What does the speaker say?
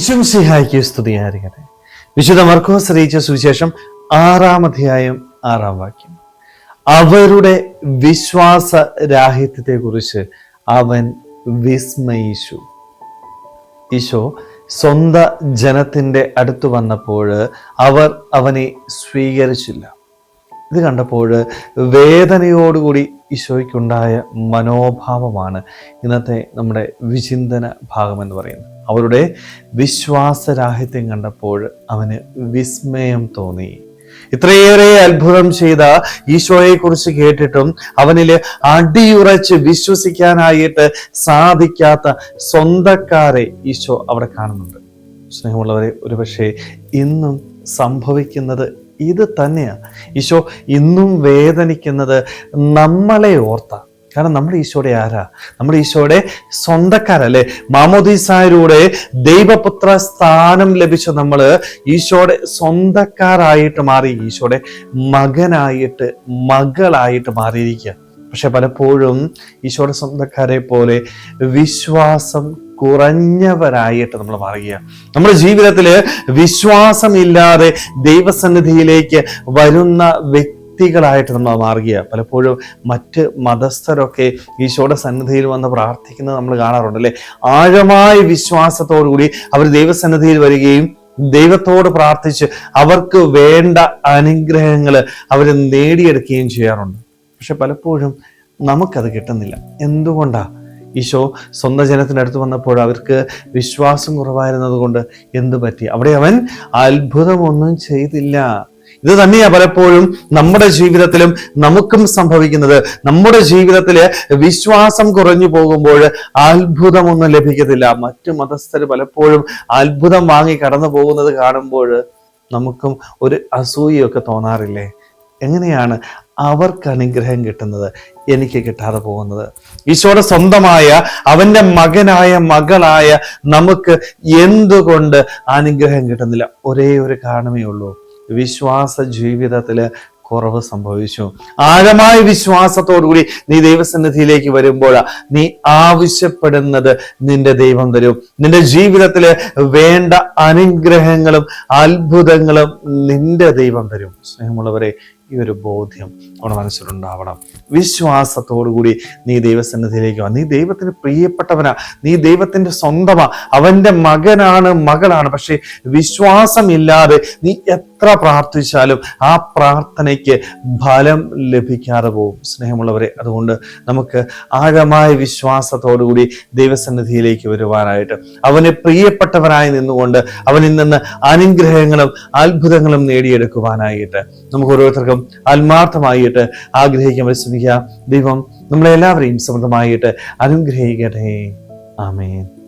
വിശംസിഹായിക്ക് സ്തുതിയായിരിക്കട്ടെ. വിശുദ്ധ മർക്കോസ് അറിയിച്ച സുവിശേഷം ആറാം അധ്യായം ആറാം വാക്യം. അവരുടെ വിശ്വാസ രാഹിത്യത്തെക്കുറിച്ച് അവൻ വിസ്മയിച്ചു. ഈശോ സ്വന്ത ജനത്തിന്റെ അടുത്ത് വന്നപ്പോൾ അവർ അവനെ സ്വീകരിച്ചില്ല. ഇത് കണ്ടപ്പോൾ വേദനയോടുകൂടി ഈശോയ്ക്കുണ്ടായ മനോഭാവമാണ് ഇന്നത്തെ നമ്മുടെ വിചിന്തന ഭാഗം എന്ന് പറയുന്നത്. അവരുടെ വിശ്വാസരാഹിത്യം കണ്ടപ്പോൾ അവന് വിസ്മയം തോന്നി. ഇത്രയേറെ അത്ഭുതം ചെയ്ത ഈശോയെക്കുറിച്ച് കേട്ടിട്ടും അവനിൽ അടിയുറച്ച് വിശ്വസിക്കാനായിട്ട് സാധിക്കാത്ത സ്വന്തക്കാരെ ഈശോ അവിടെ കാണുന്നുണ്ട്. സ്നേഹമുള്ളവരെ ഒരുപക്ഷെ ഇന്നും സംഭവിക്കുന്നത് ഇത് തന്നെയാണ് ഈശോ ഇന്നും വേദനിക്കുന്നത് നമ്മളെ ഓർത്ത. കാരണം നമ്മുടെ ഈശോയുടെ ആരാ? നമ്മുടെ ഈശോയുടെ സ്വന്തക്കാരല്ലേ? മാമോദീസായിലൂടെ ദൈവപുത്ര സ്ഥാനം ലഭിച്ച നമ്മൾ ഈശോയുടെ സ്വന്തക്കാരായിട്ട് മാറി ഈശോയുടെ മകനായിട്ട് മകളായിട്ട് മാറിയിരിക്കുക പക്ഷെ പലപ്പോഴും ഈശോയുടെ സ്വന്തക്കാരെ പോലെ വിശ്വാസം കുറഞ്ഞവരായിട്ട് നമ്മൾ മാറുകയാണ്. നമ്മുടെ ജീവിതത്തിൽ വിശ്വാസമില്ലാതെ ദൈവസന്നിധിയിലേക്ക് വരുന്ന വ്യക്തികളായിട്ട് നമ്മൾ മാറുകയാണ്. പലപ്പോഴും മറ്റ് മതസ്ഥരൊക്കെ ഈശോയുടെ സന്നിധിയിൽ വന്ന് പ്രാർത്ഥിക്കുന്നത് നമ്മൾ കാണാറുണ്ട് അല്ലേ? ആഴമായ വിശ്വാസത്തോടുകൂടി അവർ ദൈവസന്നിധിയിൽ വരികയും ദൈവത്തോട് പ്രാർത്ഥിച്ച് അവർക്ക് വേണ്ട അനുഗ്രഹങ്ങൾ അവർ നേടിയെടുക്കുകയും ചെയ്യാറുണ്ട്. പക്ഷെ പലപ്പോഴും നമുക്കത് കിട്ടുന്നില്ല. എന്തുകൊണ്ടാ? ഈശോ സ്വന്തം ജനത്തിന്റെ അടുത്ത് വന്നപ്പോൾ അവർക്ക് വിശ്വാസം കുറവായിരുന്നത് കൊണ്ട് എന്തു പറ്റി? അവിടെ അവൻ അത്ഭുതമൊന്നും ചെയ്തില്ല. ഇത് തന്നെയാ പലപ്പോഴും നമ്മുടെ ജീവിതത്തിലും നമുക്കും സംഭവിക്കുന്നത്. നമ്മുടെ ജീവിതത്തിൽ വിശ്വാസം കുറഞ്ഞു പോകുമ്പോൾ അത്ഭുതമൊന്നും ലഭിക്കത്തില്ല. മറ്റു മതസ്ഥർ പലപ്പോഴും അത്ഭുതം വാങ്ങി കടന്നു പോകുന്നത് കാണുമ്പോൾ നമുക്കും ഒരു അസൂയൊക്കെ തോന്നാറില്ലേ? എങ്ങനെയാണ് അവർക്ക് അനുഗ്രഹം കിട്ടുന്നത്? എനിക്ക് കിട്ടാതെ പോകുന്നത്. ഈശോയുടെ സ്വന്തമായ അവന്റെ മകനായ മകളായ നമുക്ക് എന്തുകൊണ്ട് അനുഗ്രഹം കിട്ടുന്നില്ല? ഒരേ ഒരു കാരണമേ ഉള്ളൂ. വിശ്വാസ ജീവിതത്തിൽ കുറവ് സംഭവിച്ചു. ആഴമായ വിശ്വാസത്തോടുകൂടി നീ ദൈവസന്നിധിയിലേക്ക് വരുമ്പോൾ നീ ആവശ്യപ്പെടുന്നത് നിന്റെ ദൈവം തരും. നിന്റെ ജീവിതത്തിൽ വേണ്ട അനുഗ്രഹങ്ങളും അത്ഭുതങ്ങളും നിന്റെ ദൈവം തരും. സ്നേഹമുള്ളവരെ ഈ ഒരു ബോധ്യം നമ്മുടെ മനസ്സിലുണ്ടാവണം. വിശ്വാസത്തോടുകൂടി നീ ദൈവസന്നിധിയിലേക്ക് വാ. നീ ദൈവത്തിന് പ്രിയപ്പെട്ടവനാ. നീ ദൈവത്തിന്റെ സ്വന്തമാ. അവന്റെ മകനാണ് മകളാണ്. പക്ഷേ വിശ്വാസമില്ലാതെ നീ എത്ര പ്രാർത്ഥിച്ചാലും ആ പ്രാർത്ഥനയ്ക്ക് ഫലം ലഭിക്കാതെ പോകും. സ്നേഹമുള്ളവരെ അതുകൊണ്ട് നമുക്ക് ആഴമായ വിശ്വാസത്തോടുകൂടി ദൈവസന്നിധിയിലേക്ക് വരുവാനായിട്ട് അവനെ പ്രിയപ്പെട്ടവരായി നിന്നുകൊണ്ട് അവനിൽ നിന്ന് അനുഗ്രഹങ്ങളും അത്ഭുതങ്ങളും നേടിയെടുക്കുവാനായിട്ട് നമുക്ക് ഓരോരുത്തർക്കും ആത്മാർത്ഥമായിട്ട് ആഗ്രഹിക്കാൻ പരിശ്രമിക്കുക ദൈവം നമ്മളെല്ലാവരെയും സമൃദ്ധമായിട്ട് അനുഗ്രഹിക്കട്ടെ. ആമേൻ.